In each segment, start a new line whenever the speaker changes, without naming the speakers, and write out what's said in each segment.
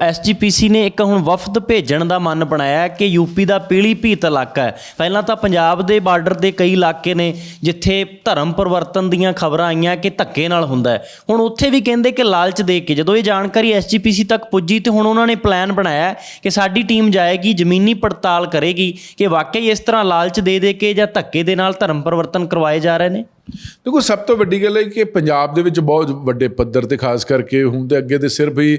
SGPC ਨੇ ਇੱਕ ਹੁਣ ਵਫਦ ਭੇਜਣ ਦਾ ਮਨ ਬਣਾਇਆ ਹੈ ਕਿ ਯੂਪੀ ਦਾ ਪੀਲੀਭੀਤ ਇਲਾਕਾ ਹੈ। ਪਹਿਲਾਂ ਤਾਂ ਪੰਜਾਬ ਦੇ ਬਾਰਡਰ ਦੇ ਕਈ ਇਲਾਕੇ ਨੇ ਜਿੱਥੇ ਧਰਮ ਪਰਿਵਰਤਨ ਦੀਆਂ ਖਬਰਾਂ ਆਈਆਂ ਕਿ ਧੱਕੇ ਨਾਲ ਹੁੰਦਾ ਹੈ। ਹੁਣ ਉੱਥੇ ਵੀ ਕਹਿੰਦੇ ਕਿ ਲਾਲਚ ਦੇ ਕੇ ਜਦੋਂ ਇਹ ਜਾਣਕਾਰੀ ਐਸਜੀਪੀਸੀ ਤੱਕ ਪੁੱਜੀ ਤੇ ਹੁਣ ਉਹਨਾਂ ਨੇ ਪਲਾਨ ਬਣਾਇਆ ਕਿ ਸਾਡੀ ਟੀਮ ਜਾਏਗੀ, ਜ਼ਮੀਨੀ ਪੜਤਾਲ ਕਰੇਗੀ ਕਿ ਵਾਕਈ ਇਸ ਤਰ੍ਹਾਂ ਲਾਲਚ ਦੇ ਦੇ ਕੇ ਜਾਂ ਧੱਕੇ ਦੇ ਨਾਲ ਧਰਮ ਪਰਿਵਰਤਨ ਕਰਵਾਏ ਜਾ ਰਹੇ ਨੇ?
ਦੇਖੋ ਸਭ ਤੋਂ ਵੱਡੀ ਗੱਲ ਹੈ ਕਿ ਪੰਜਾਬ ਦੇ ਵਿੱਚ ਬਹੁਤ ਵੱਡੇ ਪੱਧਰ ਤੇ ਖਾਸ ਕਰਕੇ ਹੁਣ ਤੇ ਅੱਗੇ ਤੇ ਸਿਰਫ ਹੀ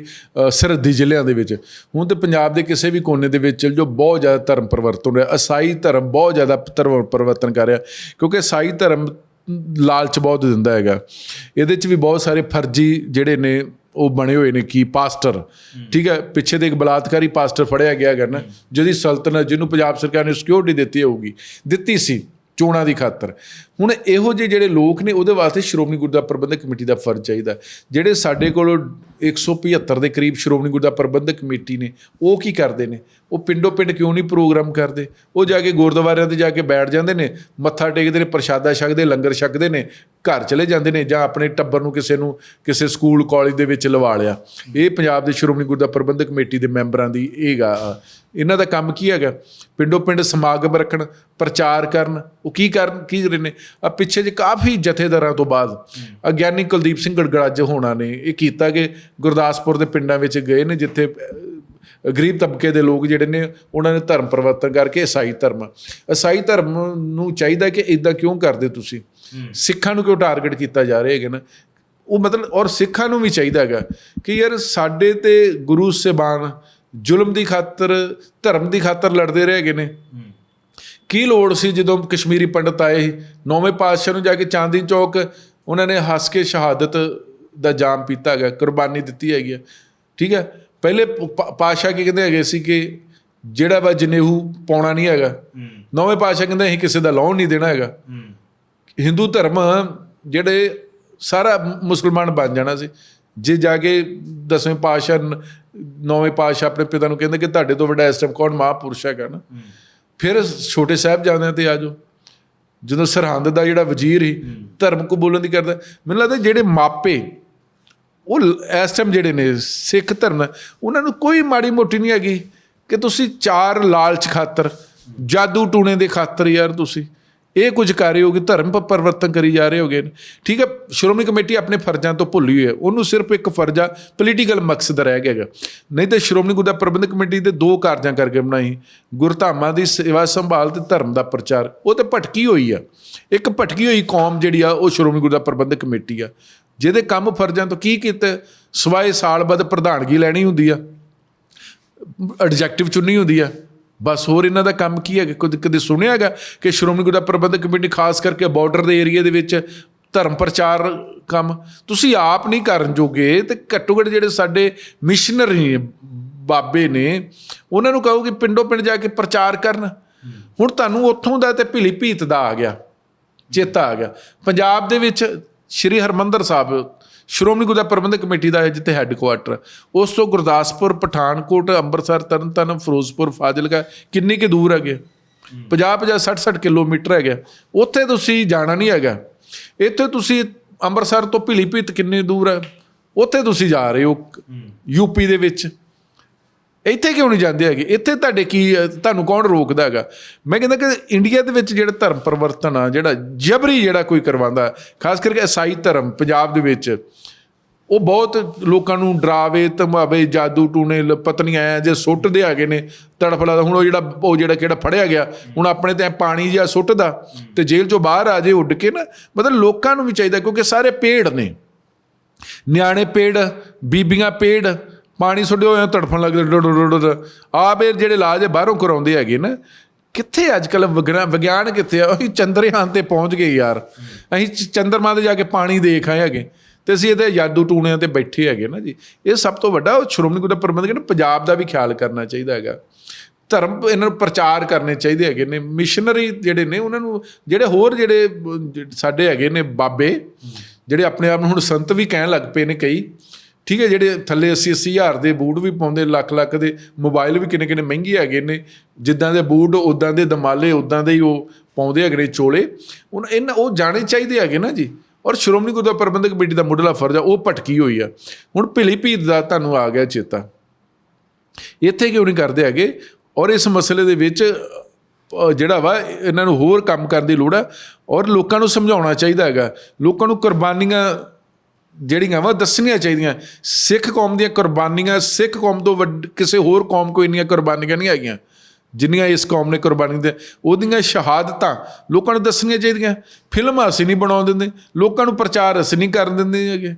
ਸਰਹੱਦੀ ਜ਼ਿਲ੍ਹਿਆਂ ਦੇ ਵਿੱਚ। ਹੁਣ ਤੇ ਪੰਜਾਬ ਦੇ ਕਿਸੇ ਵੀ ਕੋਨੇ ਦੇ ਵਿੱਚ ਜੋ ਬਹੁਤ ਜ਼ਿਆਦਾ ਧਰਮ ਪਰਿਵਰਤਨ ਹੋ ਰਿਹਾ ਈਸਾਈ ਧਰਮ ਬਹੁਤ ਜ਼ਿਆਦਾ ਧਰਮ ਪਰਿਵਰਤਨ ਕਰ ਰਿਹਾ ਕਿਉਂਕਿ ਈਸਾਈ ਧਰਮ ਲਾਲਚ ਬਹੁਤ ਦਿੰਦਾ ਹੈਗਾ। ਇਹਦੇ ਚ ਵੀ ਬਹੁਤ ਸਾਰੇ ਫਰਜ਼ੀ ਜਿਹੜੇ ਨੇ ਉਹ ਬਣੇ ਹੋਏ ਨੇ ਕੀ ਪਾਸਟਰ। ਠੀਕ ਹੈ ਪਿੱਛੇ ਦੇ ਇੱਕ ਬਲਾਤਕਾਰੀ ਪਾਸਟਰ ਫੜਿਆ ਗਿਆ ਹੈਗਾ ਨਾ ਜਿਹਦੀ ਸਲਤਨਤ ਜਿਹਨੂੰ ਪੰਜਾਬ ਸਰਕਾਰ ਨੇ ਸਿਕਿਉਰਿਟੀ ਦਿੱਤੀ ਹੋਊਗੀ ਦਿੱਤੀ ਸੀ। ਚੋਣਾਂ ਦੀ ਖਾਤਰ। ਹੁਣ ਇਹੋ ਜਿਹੇ ਜਿਹੜੇ ਲੋਕ ਨੇ, ਉਹਦੇ ਵਾਸਤੇ ਸ਼੍ਰੋਮਣੀ ਗੁਰਦੁਆਰਾ ਪ੍ਰਬੰਧਕ ਕਮੇਟੀ ਦਾ ਫਰਜ਼ ਚਾਹੀਦਾ। ਜਿਹੜੇ ਸਾਡੇ ਕੋਲ 175 ਦੇ ਕਰੀਬ ਸ਼੍ਰੋਮਣੀ ਗੁਰਦੁਆਰਾ ਪ੍ਰਬੰਧਕ ਕਮੇਟੀ ਨੇ ਉਹ ਕੀ ਕਰਦੇ ਨੇ? ਉਹ ਪਿੰਡੋ ਪਿੰਡ ਕਿਉਂ ਨਹੀਂ ਪ੍ਰੋਗਰਾਮ ਕਰਦੇ? ਉਹ ਜਾ ਕੇ ਗੁਰਦੁਆਰਿਆਂ ਤੇ ਜਾ ਕੇ ਬੈਠ ਜਾਂਦੇ ਨੇ ਮੱਥਾ ਟੇਕਦੇ ਨੇ ਪ੍ਰਸ਼ਾਦਾ ਛਕਦੇ ਲੰਗਰ ਛਕਦੇ ਨੇ ਘਰ ਚਲੇ ਜਾਂਦੇ ਨੇ ਜਾਂ ਆਪਣੇ ਟੱਬਰ ਨੂੰ ਕਿਸੇ ਨੂੰ ਕਿਸੇ ਸਕੂਲ ਕਾਲਜ ਦੇ ਵਿੱਚ ਲਵਾ ਲਿਆ। ਇਹ ਪੰਜਾਬ ਦੇ ਸ਼੍ਰੋਮਣੀ ਗੁਰਦੁਆਰਾ ਪ੍ਰਬੰਧਕ ਕਮੇਟੀ ਦੇ ਮੈਂਬਰਾਂ ਦੀ ਇਹਗਾ ਇਹਨਾਂ ਦਾ ਕੰਮ ਕੀ ਹੈਗਾ? ਪਿੰਡੋ ਪਿੰਡ ਸਮਾਗਮ ਰੱਖਣ ਪ੍ਰਚਾਰ ਕਰਨ ਉਹ ਕੀ ਕਰਨ ਕੀ ਰਹੇ ਨੇ? ਆ ਪਿੱਛੇ ਜੇ ਕਾਫੀ ਜਥੇਦਾਰਾਂ ਤੋਂ ਬਾਅਦ ਅਗਿਆਨੀ ਕੁਲਦੀਪ ਸਿੰਘ ਗੜਗੜਾਜ ਹੋਣਾ ਨੇ ਇਹ ਕੀਤਾ ਕਿ ਗੁਰਦਾਸਪੁਰ ਦੇ ਪਿੰਡਾਂ ਵਿੱਚ ਗਏ ਨੇ ਜਿੱਥੇ ਗਰੀਬ ਤਬਕੇ ਦੇ ਲੋਕ ਜਿਹੜੇ ਨੇ ਉਹਨਾਂ ਨੇ ਧਰਮ ਪਰਿਵਰਤਨ ਕਰਕੇ ਈਸਾਈ ਧਰਮ। ਈਸਾਈ ਧਰਮ ਨੂੰ ਚਾਹੀਦਾ ਕਿ ਇਦਾਂ ਕਿਉਂ ਕਰਦੇ ਤੁਸੀਂ? ਸਿੱਖਾਂ ਨੂੰ ਕਿਉਂ ਟਾਰਗੇਟ ਕੀਤਾ ਜਾ ਰਿਹਾ ਹੈਗਾ ਨਾ? ਉਹ ਮਤਲਬ ਔਰ ਸਿੱਖਾਂ ਨੂੰ ਵੀ ਚਾਹੀਦਾ ਹੈਗਾ ਕਿ ਯਾਰ ਸਾਡੇ ਤੇ ਗੁਰੂ ਸਾਹਿਬਾਨ ਜ਼ੁਲਮ ਦੀ ਖਾਤਰ ਧਰਮ ਦੀ ਖਾਤਰ ਲੜਦੇ ਰਹੇ ਹੈਗੇ ਨੇ। ਕੀ ਲੋੜ ਸੀ ਜਦੋਂ ਕਸ਼ਮੀਰੀ ਪੰਡਤ ਆਏ ਨੌਵੇਂ ਪਾਤਸ਼ਾਹ ਨੂੰ ਜਾ ਕੇ ਚਾਂਦਨੀ ਚੌਕ ਉਹਨਾਂ ਨੇ ਹੱਸ ਕੇ ਸ਼ਹਾਦਤ ਦਾ ਜਾਮ ਪੀਤਾ ਹੈਗਾ ਕੁਰਬਾਨੀ ਦਿੱਤੀ ਹੈਗੀ ਹੈ ਠੀਕ ਹੈ? ਪਹਿਲੇ ਪਾ- ਪਾਤਸ਼ਾਹ ਕੀ ਕਹਿੰਦੇ ਹੈਗੇ ਸੀ ਕਿ ਜਿਹੜਾ ਵਾ ਜਨੇਊ ਪਾਉਣਾ ਨਹੀਂ ਹੈਗਾ। ਨੌਵੇਂ ਪਾਤਸ਼ਾਹ ਕਹਿੰਦੇ ਅਸੀਂ ਕਿਸੇ ਦਾ ਲਾਉਣ ਨਹੀਂ ਦੇਣਾ ਹੈਗਾ। ਹਿੰਦੂ ਧਰਮ ਜਿਹੜੇ ਸਾਰਾ ਮੁਸਲਮਾਨ ਬਣ ਜਾਣਾ ਸੀ। ਜੇ ਜਾ ਕੇ ਦਸਵੇਂ ਨ- ਨੌਵੇਂ ਪਾਤਸ਼ਾਹ ਆਪਣੇ ਪਿਤਾ ਨੂੰ ਕਹਿੰਦੇ ਕਿ ਤੁਹਾਡੇ ਤੋਂ ਵੱਡਾ ਇਸ ਟਾਈਮ ਕੌਣ ਮਹਾਂਪੁਰਸ਼ ਹੈਗਾ ਨਾ। ਫਿਰ ਛੋਟੇ ਸਾਹਿਬ ਜਾਂਦੇ ਤੇ ਆਜੋ ਜਦੋਂ ਸਰਹੰਦ ਦਾ ਜਿਹੜਾ ਵਜ਼ੀਰ ਸੀ ਧਰਮ ਕਬੂਲਣ ਦੀ ਕਰਦਾ। ਮੈਨੂੰ ਲੱਗਦਾ ਜਿਹੜੇ ਮਾਪੇ ਉਹ ਲ- ਇਸ ਟਾਈਮ ਜਿਹੜੇ ਨੇ ਸਿੱਖ ਧਰਮ, ਉਹਨਾਂ ਨੂੰ ਕੋਈ ਮਾੜੀ ਮੋਟੀ ਨਹੀਂ ਹੈਗੀ ਕਿ ਤੁਸੀਂ ਚਾਰ ਲਾਲਚ ਖਾਤਰ, ਜਾਦੂ ਟੂਣੇ ਦੇ ਖਾਤਰ ਯਾਰ ਤੁਸੀਂ। ਇਹ ਕੁਝ ਕਰ ਰਹੇ ਹੋਗੇ ਧਰਮ ਪ- ਪਰਿਵਰਤਨ ਕਰੀ ਜਾ ਰਹੇ ਹੋਗੇ ਠੀਕ ਹੈ, ਸ਼੍ਰੋਮਣੀ ਕਮੇਟੀ ਆਪਣੇ ਫਰਜ਼ਾਂ ਤੋਂ ਭੁੱਲੀ ਹੋਈ ਹੈ। ਉਹਨੂੰ ਸਿਰਫ ਇੱਕ ਫਰਜ਼ਾ ਪੋਲੀਟੀਕਲ ਮਕਸਦ ਰਹਿ ਗਿਆ ਹੈਗਾ। ਨਹੀਂ ਤਾਂ ਸ਼੍ਰੋਮਣੀ ਗੁਰਦੁਆਰਾ ਪ੍ਰਬੰਧਕ ਕਮੇਟੀ ਦੇ ਦੋ ਕਾਰਜਾਂ ਕਰਕੇ ਬਣਾਈ। ਗੁਰਧਾਮਾਂ ਦੀ ਸੇਵਾ ਸੰਭਾਲ ਤੇ ਧਰਮ ਦਾ ਪ੍ਰਚਾਰ। ਉਹ ਤੇ ਭਟਕੀ ਹੋਈ ਆ। ਇੱਕ ਭਟਕੀ ਹੋਈ ਕੌਮ ਜਿਹੜੀ ਆ, ਉਹ ਸ਼੍ਰੋਮਣੀ ਗੁਰਦੁਆਰਾ ਪ੍ਰਬੰਧਕ ਕਮੇਟੀ ਆ। ਜਿਹਦੇ ਕੰਮ ਫਰਜ਼ਾਂ ਤੋਂ ਕੀ ਕੀਤਾ? ਸਵਾਏ ਸਾਲ ਬਾਅਦ ਪ੍ਰਧਾਨਗੀ ਲੈਣੀ ਹੁੰਦੀ ਆ। ਐਡਜੈਕਟਿਵ ਚੁਣਨੀ ਹੁੰਦੀ ਆ। ਬਸ ਹੋਰ ਇਹਨਾਂ ਦਾ ਕੰਮ ਕੀ ਹੈ ਕਿ ਕਦੇ ਕਦੇ ਸੁਣਿਆ ਹੈਗਾ ਕਿ ਸ਼੍ਰੋਮਣੀ ਗੁਰਦੁਆਰਾ ਪ੍ਰਬੰਧਕ ਕਮੇਟੀ ਖਾਸ ਕਰਕੇ ਬਾਰਡਰ ਦੇ ਏਰੀਆ ਦੇ ਵਿੱਚ ਧਰਮ ਪ੍ਰਚਾਰ ਕੰਮ? ਤੁਸੀਂ ਆਪ ਨਹੀਂ ਕਰਨ ਜੋਗੇ ਤੇ ਘੱਟੋ ਘੱਟ ਜਿਹੜੇ ਸਾਡੇ ਮਿਸ਼ਨਰੀ ਨੇ, ਬਾਬੇ ਨੇ, ਉਹਨਾਂ ਨੂੰ ਕਹੋ ਕਿ ਪਿੰਡੋ ਪਿੰਡ ਜਾ ਕੇ ਪ੍ਰਚਾਰ ਕਰਨ। ਹੁਣ ਤੁਹਾਨੂੰ ਉੱਥੋਂ ਦਾ ਤੇ ਭਿਲੀ ਭੀਤ ਦਾ ਆ ਗਿਆ। ਚੇਤਾ ਆ ਗਿਆ। ਪੰਜਾਬ ਦੇ ਵਿੱਚ ਸ਼੍ਰੀ ਹਰਮੰਦਰ ਸਾਹਿਬ ਸ਼੍ਰੋਮਣੀ ਗੁਰਦੁਆਰਾ ਪ੍ਰਬੰਧਕ ਕਮੇਟੀ ਦਾ ਹੈ ਜਿੱਥੇ ਹੈੱਡਕੁਆਟਰ ਉਸ ਤੋਂ ਗੁਰਦਾਸਪੁਰ ਪਠਾਨਕੋਟ ਅੰਮ੍ਰਿਤਸਰ ਤਰਨਤਾਰਨ ਫਿਰੋਜ਼ਪੁਰ ਫਾਜ਼ਿਲਕਾ ਕਿੰਨੀ ਕਿ ਦੂਰ ਹੈਗੇ? 50 50 60 60 ਕਿਲੋਮੀਟਰ ਹੈਗਾ। ਉੱਥੇ ਤੁਸੀਂ ਜਾਣਾ ਨਹੀਂ ਹੈਗਾ। ਇੱਥੇ ਤੁਸੀਂ ਅੰਮ੍ਰਿਤਸਰ ਤੋਂ ਭੀਲੀਭੀਤ ਕਿੰਨੀ ਦੂਰ ਹੈ? ਉੱਥੇ ਤੁਸੀਂ ਜਾ ਰਹੇ ਹੋ ਯੂਪੀ ਦੇ ਵਿੱਚ। ਇੱਥੇ ਕਿਉਂ ਨਹੀਂ ਜਾਂਦੇ ਹੈਗੇ? ਇੱਥੇ ਤੁਹਾਡੇ ਕੀ ਤੁਹਾਨੂੰ ਕੌਣ ਰੋਕਦਾ ਹੈਗਾ? ਮੈਂ ਕਹਿੰਦਾ ਕਿ ਇੰਡੀਆ ਦੇ ਵਿੱਚ ਜਿਹੜਾ ਧਰਮ ਪਰਿਵਰਤਨ ਆ, ਜਿਹੜਾ ਜਬਰੀ ਜਿਹੜਾ ਕੋਈ ਕਰਵਾਉਂਦਾ, ਖਾਸ ਕਰਕੇ ਈਸਾਈ ਧਰਮ, ਪੰਜਾਬ ਦੇ ਵਿੱਚ, ਉਹ ਬਹੁਤ ਲੋਕਾਂ ਨੂੰ ਡਰਾਵੇ, ਧਮਾਵੇ, ਜਾਦੂ ਟੂਣੇ, ਲ- ਪਤਨੀਆਂ ਆ ਜੇ ਸੁੱਟਦੇ ਹੈਗੇ ਨੇ, ਤੜਫਲਾ ਦਾ। ਹੁਣ ਉਹ ਜਿਹੜਾ ਉਹ ਜਿਹੜਾ ਕਿਹੜਾ ਫੜਿਆ ਗਿਆ, ਹੁਣ ਆਪਣੇ ਤੇ ਪਾਣੀ ਜਿਹਾ ਸੁੱਟਦਾ ਤੇ ਜੇਲ੍ਹ ਚੋਂ ਬਾਹਰ ਆ ਜੇ ਉੱਡ ਕੇ ਨਾ, ਮਤਲਬ ਲੋਕਾਂ ਨੂੰ ਵੀ ਚਾਹੀਦਾ ਕਿਉਂਕਿ ਸਾਰੇ ਪੇੜ ਨੇ। ਨਿਆਣੇ ਪੇੜ, ਬੀਬੀਆਂ ਪੇੜ ਪਾਣੀ ਸੁੱਟੇ ਹੋਏ ਆ, ਤੜਫਣ ਲੱਗਦੇ ਆਪ ਇਹ ਜਿਹੜੇ ਇਲਾਜ ਇਹ ਬਾਹਰੋਂ ਕਰਾਉਂਦੇ ਹੈਗੇ ਨਾ ਕਿੱਥੇ ਅੱਜ ਕੱਲ ਵਿਗਿਆਨ ਕਿੱਥੇ ਆ? ਅਸੀਂ ਚੰਦਰਯਾਨ ਤੇ ਪਹੁੰਚ ਗਏ ਯਾਰ। ਅਸੀਂ ਚੰਦਰਮਾ ਤੇ ਜਾ ਕੇ ਪਾਣੀ ਦੇਖ ਆਏ ਹੈਗੇ। ਤੇ ਅਸੀਂ ਇਹਦੇ ਜਾਦੂ ਟੂਣਿਆਂ ਤੇ ਬੈਠੇ ਹੈਗੇ ਨਾ ਜੀ। ਇਹ ਸਭ ਤੋਂ ਵੱਡਾ ਉਹ ਸ਼੍ਰੋਮਣੀ ਗੁਰਦੁਆਰਾ ਪ੍ਰਬੰਧਕ ਨੇ ਪੰਜਾਬ ਦਾ ਵੀ ਖਿਆਲ ਕਰਨਾ ਚਾਹੀਦਾ ਹੈਗਾ। ਧਰਮ ਇਹਨਾਂ ਨੂੰ ਪ੍ਰਚਾਰ ਕਰਨੇ ਚਾਹੀਦੇ ਹੈਗੇ ਨੇ। ਮਿਸ਼ਨਰੀ ਜਿਹੜੇ ਨੇ ਉਹਨਾਂ ਨੂੰ ਜਿਹੜੇ ਹੋਰ ਜਿਹੜੇ ਸਾਡੇ ਹੈਗੇ ਨੇ ਬਾਬੇ ਜਿਹੜੇ ਆਪਣੇ ਆਪ ਨੂੰ ਹੁਣ ਸੰਤ ਵੀ ਕਹਿਣ ਲੱਗ ਪਏ ਨੇ ਕਈ ਠੀਕ ਹੈ, ਜਿਹੜੇ ਥੱਲੇ 80 80 ਹਜ਼ਾਰ ਦੇ ਬੂਟ ਵੀ ਪਾਉਂਦੇ, ਲੱਖ ਲੱਖ ਦੇ ਮੋਬਾਈਲ ਵੀ ਕਿੰਨੇ ਕਿੰਨੇ ਮਹਿੰਗੇ ਹੈਗੇ ਨੇ। ਜਿੱਦਾਂ ਦੇ ਬੂਟ ਉਦਾਂ ਦੇ ਦਮਾਲੇ ਉਦਾਂ ਦੇ ਹੀ ਉਹ ਪਾਉਂਦੇ ਹੈਗੇ ਨੇ ਚੋਲੇ। ਹੁਣ ਇਹਨਾਂ, ਉਹ ਜਾਣੇ ਚਾਹੀਦੇ ਹੈਗੇ ਨਾ ਜੀ। ਔਰ ਸ਼੍ਰੋਮਣੀ ਗੁਰਦੁਆਰਾ ਪ੍ਰਬੰਧਕ ਕਮੇਟੀ ਦਾ ਮੁੱਢਲਾ ਫਰਜ਼ ਆ, ਉਹ ਭਟਕੀ ਹੋਈ ਆ। ਹੁਣ ਭਿਲੀ ਭੀਤ ਦਾ ਤੁਹਾਨੂੰ ਆ ਗਿਆ ਚੇਤਾ। ਇੱਥੇ ਕਿਉਂ ਨਹੀਂ ਕਰਦੇ ਹੈਗੇ? ਔਰ ਇਸ ਮਸਲੇ ਦੇ ਵਿੱਚ ਜਿਹੜਾ ਵਾ, ਇਹਨਾਂ ਨੂੰ ਹੋਰ ਕੰਮ ਕਰਨ ਦੀ ਲੋੜ ਆ। ਔਰ ਲੋਕਾਂ ਨੂੰ ਸਮਝਾਉਣਾ ਚਾਹੀਦਾ ਹੈਗਾ। ਲੋਕਾਂ ਨੂੰ ਕੁਰਬਾਨੀਆਂ ਜਿਹੜੀਆਂ ਵਾ ਦੱਸਣੀਆਂ ਚਾਹੀਦੀਆਂ। ਸਿੱਖ ਕੌਮ ਦੀਆਂ ਕੁਰਬਾਨੀਆਂ, ਸਿੱਖ ਕੌਮ ਤੋਂ ਵੱਡ, ਕਿਸੇ ਹੋਰ ਕੌਮ ਕੋਈ ਇੰਨੀਆਂ ਕੁਰਬਾਨੀਆਂ ਨਹੀਂ ਹੈਗੀਆਂ ਜਿੰਨੀਆਂ ਇਸ ਕੌਮ ਨੇ ਕੁਰਬਾਨੀ ਦੇ ਉਹਦੀਆਂ ਸ਼ਹਾਦਤਾਂ ਲੋਕਾਂ ਨੂੰ ਦੱਸਣੀਆਂ ਚਾਹੀਦੀਆਂ। ਫਿਲਮਾਂ ਅਸੀਂ ਨਹੀਂ ਬਣਾਉਣ ਦਿੰਦੇ, ਲੋਕਾਂ ਨੂੰ ਪ੍ਰਚਾਰ ਅਸੀਂ ਨਹੀਂ ਕਰਨ ਦਿੰਦੇ ਹੈਗੇ।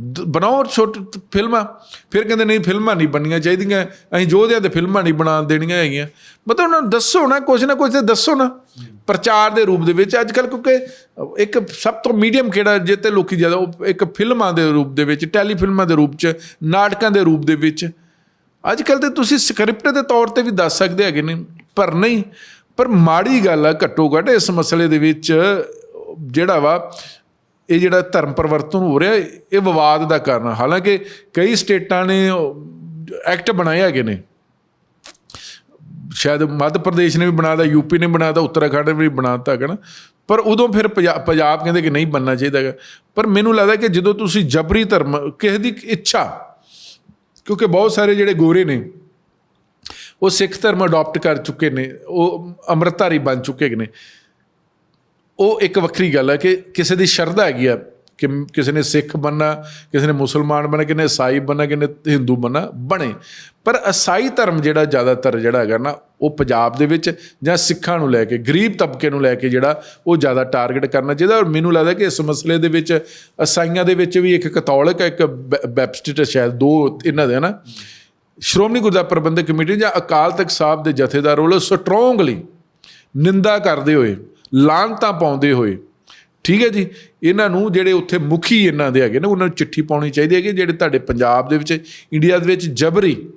ਬਣਾਓ ਛੋਟ ਫਿਲਮਾਂ। ਫਿਰ ਕਹਿੰਦੇ, ਨਹੀਂ, ਫਿਲਮਾਂ ਨਹੀਂ ਬਣਨੀਆਂ ਚਾਹੀਦੀਆਂ। ਅਸੀਂ ਯੋਧਿਆਂ ਦੇ ਫਿਲਮਾਂ ਨਹੀਂ ਬਣਾ ਦੇਣੀਆਂ ਹੈਗੀਆਂ। ਮਤਲਬ ਉਹਨਾਂ ਨੂੰ ਦੱਸੋ ਨਾ ਕੁਝ ਨਾ ਕੁਝ ਤੇ ਦੱਸੋ ਨਾ। ਪ੍ਰਚਾਰ ਦੇ ਰੂਪ ਦੇ ਵਿੱਚ ਅੱਜ ਕੱਲ ਕਿਉਂਕਿ ਇੱਕ ਸਭ ਤੋਂ ਮੀਡੀਅਮ ਕਿਹੜਾ ਜਿੱਤੇ ਲੋਕੀ ਜ਼ਿਆਦਾ, ਉਹ ਇੱਕ ਫਿਲਮਾਂ ਦੇ ਰੂਪ ਦੇ ਵਿੱਚ, ਟੈਲੀਫਿਲਮਾਂ ਦੇ ਰੂਪ 'ਚ, ਨਾਟਕਾਂ ਦੇ ਰੂਪ ਦੇ ਵਿੱਚ। ਅੱਜ ਕੱਲ ਤੇ ਤੁਸੀਂ ਸਕ੍ਰਿਪਟ ਦੇ ਤੌਰ ਤੇ ਵੀ ਦੱਸ ਸਕਦੇ ਹੈਗੇ ਨੇ, ਪਰ ਨਹੀਂ। ਪਰ ਮਾੜੀ ਗੱਲ ਆ ਘੱਟੋ ਘੱਟ ਇਸ ਮਸਲੇ ਦੇ ਵਿੱਚ ਜਿਹੜਾ ਵਾ ਇਹ ਜਿਹੜਾ ਧਰਮ ਪਰਿਵਰਤਨ ਹੋ ਰਿਹਾ, ਇਹ ਵਿਵਾਦ ਦਾ ਕਾਰਨ ਹਾਲਾਂਕਿ ਕਈ ਸਟੇਟਾਂ ਨੇ ਐਕਟ ਬਣਾਏ ਹੈਗੇ ਨੇ। ਸ਼ਾਇਦ ਮੱਧ ਪ੍ਰਦੇਸ਼ ਨੇ ਵੀ ਬਣਾਤਾ ਯੂਪੀ ਨੇ ਬਣਾਤਾ ਉੱਤਰਾਖੰਡ ਨੇ ਵੀ ਬਣਾਤਾ ਹੈਗਾ ਨਾ। ਪਰ ਉਦੋਂ ਫਿਰ ਪੰਜਾਬ ਕਹਿੰਦੇ ਕਿ ਨਹੀਂ ਬਣਨਾ ਚਾਹੀਦਾ ਹੈਗਾ। ਪਰ ਮੈਨੂੰ ਲੱਗਦਾ ਕਿ ਜਦੋਂ ਤੁਸੀਂ ਜਬਰੀ ਧਰਮ, ਕਿਸੇ ਦੀ ਇੱਛਾ, ਕਿਉਂਕਿ ਬਹੁਤ ਸਾਰੇ ਜਿਹੜੇ ਗੋਰੇ ਨੇ, ਉਹ ਸਿੱਖ ਧਰਮ ਅਡਾਪਟ ਕਰ ਚੁੱਕੇ ਨੇ, ਉਹ ਅੰਮ੍ਰਿਤਧਾਰੀ ਬਣ ਚੁੱਕੇ ਨੇ। ਉਹ ਇੱਕ ਵੱਖਰੀ ਗੱਲ ਹੈ ਕਿ ਕਿਸੇ ਦੀ ਸ਼ਰਧਾ ਹੈਗੀ ਆ ਕਿ ਕਿਸੇ ਨੇ ਸਿੱਖ ਬਣਨਾ, ਕਿਸੇ ਨੇ ਮੁਸਲਮਾਨ ਬਣਨਾ, ਕਿਸੇ ਨੇ ਈਸਾਈ ਬਣਨਾ, ਕਿਸੇ ਨੇ ਹਿੰਦੂ ਬਣਨਾ, ਬਣੇ। ਪਰ ਈਸਾਈ ਧਰਮ ਜਿਹੜਾ ਜ਼ਿਆਦਾਤਰ ਜਿਹੜਾ ਹੈਗਾ ਨਾ, ਉਹ ਪੰਜਾਬ ਦੇ ਵਿੱਚ ਜਾਂ ਸਿੱਖਾਂ ਨੂੰ ਲੈ ਕੇ, ਗਰੀਬ ਤਬਕੇ ਨੂੰ ਲੈ ਕੇ ਜਿਹੜਾ ਉਹ ਜ਼ਿਆਦਾ ਟਾਰਗੇਟ ਕਰਨਾ ਚਾਹੀਦਾ। ਔਰ ਮੈਨੂੰ ਲੱਗਦਾ ਕਿ ਇਸ ਮਸਲੇ ਦੇ ਵਿੱਚ ਈਸਾਈਆਂ ਦੇ ਵਿੱਚ ਵੀ ਇੱਕ ਕੈਥੋਲਿਕ ਹੈ ਇੱਕ ਬੈ- ਬੈਪਟਿਸਟ ਸ਼ਾਇਦ ਦੋ ਇਹਨਾਂ ਦੇ ਨਾ? ਸ਼੍ਰੋਮਣੀ ਗੁਰਦੁਆਰਾ ਪ੍ਰਬੰਧਕ ਕਮੇਟੀ ਜਾਂ ਅਕਾਲ ਤਖਤ ਸਾਹਿਬ ਦੇ ਜਥੇਦਾਰ ਵੱਲੋਂ ਸਟਰੋਂਗਲੀ ਨਿੰਦਾ ਕਰਦੇ ਹੋਏ ਲਾਂਤਾਂ ਪਾਉਂਦੇ ਹੋਏ। ਠੀਕ ਹੈ ਜੀ? ਇਹਨਾਂ ਨੂੰ ਜਿਹੜੇ ਉੱਥੇ ਮੁਖੀ ਇਹਨਾਂ ਦੇ ਹੈਗੇ ਨੇ, ਉਹਨਾਂ ਨੂੰ ਚਿੱਠੀ ਪਾਉਣੀ ਚਾਹੀਦੀ ਹੈ ਕਿ ਜਿਹੜੇ ਤੁਹਾਡੇ ਪੰਜਾਬ ਦੇ ਵਿੱਚ, ਇੰਡੀਆ ਦੇ ਵਿੱਚ ਜਬਰੀ,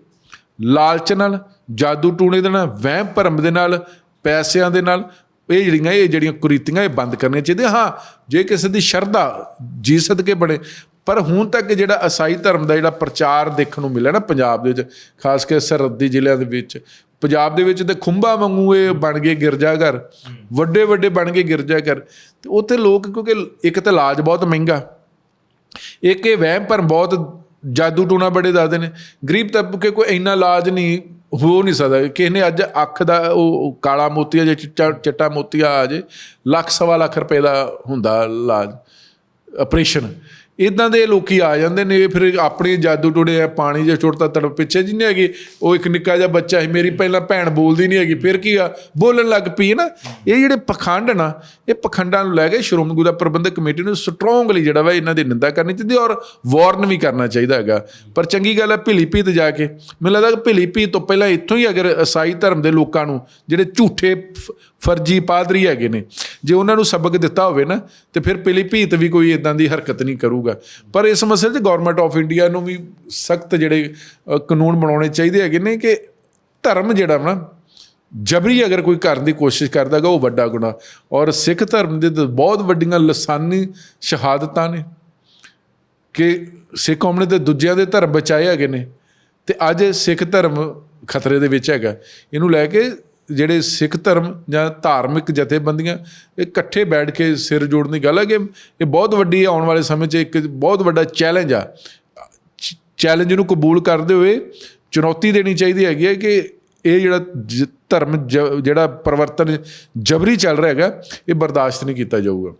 ਲਾਲਚ ਨਾਲ, ਜਾਦੂ ਟੂਣੇ ਦੇ ਨਾਲ, ਵਹਿਮ ਭਰਮ ਦੇ ਨਾਲ, ਪੈਸਿਆਂ ਦੇ ਨਾਲ, ਇਹ ਜਿਹੜੀਆਂ ਇਹ ਜਿਹੜੀਆਂ ਕੁਰੀਤੀਆਂ ਇਹ ਬੰਦ ਕਰਨੀਆਂ ਚਾਹੀਦੀਆਂ। ਹਾਂ, ਜੇ ਕਿਸੇ ਦੀ ਸ਼ਰਧਾ ਜੀ ਸਦਕੇ ਬਣੇ, ਪਰ ਹੁਣ ਤੱਕ ਜਿਹੜਾ ਈਸਾਈ ਧਰਮ ਦਾ ਜਿਹੜਾ ਪ੍ਰਚਾਰ ਦੇਖਣ ਨੂੰ ਮਿਲਿਆ ਨਾ ਪੰਜਾਬ ਦੇ ਵਿੱਚ, ਖਾਸ ਕਰਕੇ ਸਰਹੱਦੀ ਜ਼ਿਲ੍ਹਿਆਂ ਦੇ ਵਿੱਚ ਪੰਜਾਬ ਦੇ ਵਿੱਚ ਤੇ ਖੁੰਬਾ ਵਾਂਗੂ ਇਹ ਬਣ ਗਏ ਗਿਰਜਾਘਰ ਵੱਡੇ ਵੱਡੇ ਬਣ ਗਏ ਗਿਰਜਾਘਰ ਤੇ ਉੱਥੇ ਲੋਕ ਕਿਉਂਕਿ ਇੱਕ ਤਾਂ ਇਲਾਜ ਬਹੁਤ ਮਹਿੰਗਾ ਇੱਕ ਇਹ ਵਹਿਮ ਪਰ ਬਹੁਤ ਜਾਦੂ ਟੂਣਾ ਬੜੇ ਦੱਸਦੇ ਨੇ। ਗਰੀਬ ਤਬਕੇ ਕੋਈ ਇੰਨਾ ਇਲਾਜ ਨਹੀਂ ਹੋ ਨਹੀਂ ਸਕਦਾ। ਕਿਸੇ ਨੇ ਅੱਜ ਅੱਖ ਦਾ ਉਹ ਕਾਲਾ ਮੋਤੀਆ ਜਾਂ ਚਿੱਟਾ ਚਿੱਟਾ ਮੋਤੀਆ ਆ ਜੇ ਲੱਖ ਸਵਾ ਲੱਖ ਰੁਪਏ ਦਾ ਹੁੰਦਾ ਇਲਾਜ ਆਪਰੇਸ਼ਨ। ਇਦਾਂ ਦੇ ਲੋਕੀ ਆ ਜਾਂਦੇ ਨੇ ਫਿਰ ਆਪਣੇ ਜਾਦੂ ਟੋੜੇ ਆ, ਪਾਣੀ ਜਿਹਾ ਛੁੱਟਦਾ ਤੜ ਪਿੱਛੇ ਜਿੰਨੇ ਹੈਗੇ, ਉਹ ਇੱਕ ਨਿੱਕਾ ਜਿਹਾ ਬੱਚਾ ਸੀ, ਮੇਰੀ ਪਹਿਲਾਂ ਭੈਣ ਬੋਲਦੀ ਨਹੀਂ ਹੈਗੀ, ਫਿਰ ਕੀ ਆ, ਬੋਲਣ ਲੱਗ ਪਈ ਹੈ ਨਾ। ਇਹ ਜਿਹੜੇ ਪਖੰਡ ਨਾ, ਇਹ ਪਖੰਡਾਂ ਨੂੰ ਲੈ ਕੇ ਸ਼੍ਰੋਮਣੀ ਗੁਰਦੁਆਰਾ ਪ੍ਰਬੰਧਕ ਕਮੇਟੀ ਨੂੰ ਸਟਰੋਂਗਲੀ ਜਿਹੜਾ ਵਾ ਇਹਨਾਂ ਦੀ ਨਿੰਦਾ ਕਰਨੀ ਚਾਹੀਦੀ, ਔਰ ਵਾਰਨ ਵੀ ਕਰਨਾ ਚਾਹੀਦਾ ਹੈਗਾ। ਪਰ ਚੰਗੀ ਗੱਲ ਹੈ ਭਿਲੀਪੀਤ ਜਾ ਕੇ, ਮੈਨੂੰ ਲੱਗਦਾ ਕਿ ਭਿਲੀਪੀਤ ਤੋਂ ਪਹਿਲਾਂ ਇੱਥੋਂ ਹੀ ਅਗਰ ਈਸਾਈ ਧਰਮ ਦੇ ਲੋਕਾਂ ਨੂੰ, ਜਿਹੜੇ ਝੂਠੇ ਫ- ਫਰਜੀ ਪਾਦਰੀ ਹੈਗੇ ਨੇ। ਜੇ ਉਹਨਾਂ ਨੂੰ ਸਬਕ ਦਿੱਤਾ ਹੋਵੇ ਨਾ, ਤੇ ਫਿਰ ਭਿਲੀਪੀਤ ਵੀ ਕੋਈ ਇਦਾਂ ਦੀ ਹਰਕਤ ਨਹੀਂ ਕਰੂਗਾ। ਪਰ ਇਸ ਮਸਲੇ 'ਚ ਗਵਰਨਮੈਂਟ ਆਫ ਇੰਡੀਆ ਨੂੰ ਵੀ ਸਖਤ ਜਿਹੜੇ ਕਾਨੂੰਨ ਬਣਾਉਣੇ ਚਾਹੀਦੇ ਹੈਗੇ ਨੇ ਕਿ ਧਰਮ ਜਿਹੜਾ ਨਾ ਜਬਰੀ ਅਗਰ ਕੋਈ ਕਰਨ ਦੀ ਕੋਸ਼ਿਸ਼ ਕਰਦਾ ਗਾ ਉਹ ਵੱਡਾ ਗੁਨਾਹ। ਔਰ ਸਿੱਖ ਧਰਮ ਦੇ ਬਹੁਤ ਵੱਡੀਆਂ ਲਸਾਨੀ ਸ਼ਹਾਦਤਾਂ ਨੇ ਕਿ ਸਿੱਖ ਕੌਮ ਨੇ ਤੇ ਦੂਜਿਆਂ ਦੇ ਧਰਮ ਬਚਾਏ ਹੈਗੇ ਨੇ। ਤੇ ਅੱਜ ਸਿੱਖ ਧਰਮ ਖਤਰੇ ਦੇ ਵਿੱਚ ਹੈਗਾ। ਇਹਨੂੰ ਲੈ ਕੇ ਜਿਹੜੇ ਸਿੱਖ ਧਰਮ ਜਾਂ ਧਾਰਮਿਕ ਜਥੇਬੰਦੀਆਂ ਇਹ ਇਕੱਠੇ ਬੈਠ ਕੇ ਸਿਰ ਜੋੜਨ ਦੀ ਗੱਲ ਹੈ ਕਿ ਇਹ ਬਹੁਤ ਵੱਡੀ ਆਉਣ ਵਾਲੇ ਸਮੇਂ 'ਚ ਇੱਕ ਬਹੁਤ ਵੱਡਾ ਚੈਲੰਜ ਆ। ਚੈਲੰਜ ਨੂੰ ਕਬੂਲ ਕਰਦੇ ਹੋਏ ਚੁਣੌਤੀ ਦੇਣੀ ਚਾਹੀਦੀ ਹੈਗੀ ਹੈ ਕਿ ਇਹ ਜਿਹੜਾ ਜ- ਧਰਮ ਜ- ਜਿਹੜਾ ਪਰਿਵਰਤਨ ਜਬਰੀ ਚੱਲ ਰਿਹਾ ਹੈਗਾ, ਇਹ ਬਰਦਾਸ਼ਤ ਨਹੀਂ ਕੀਤਾ ਜਾਊਗਾ।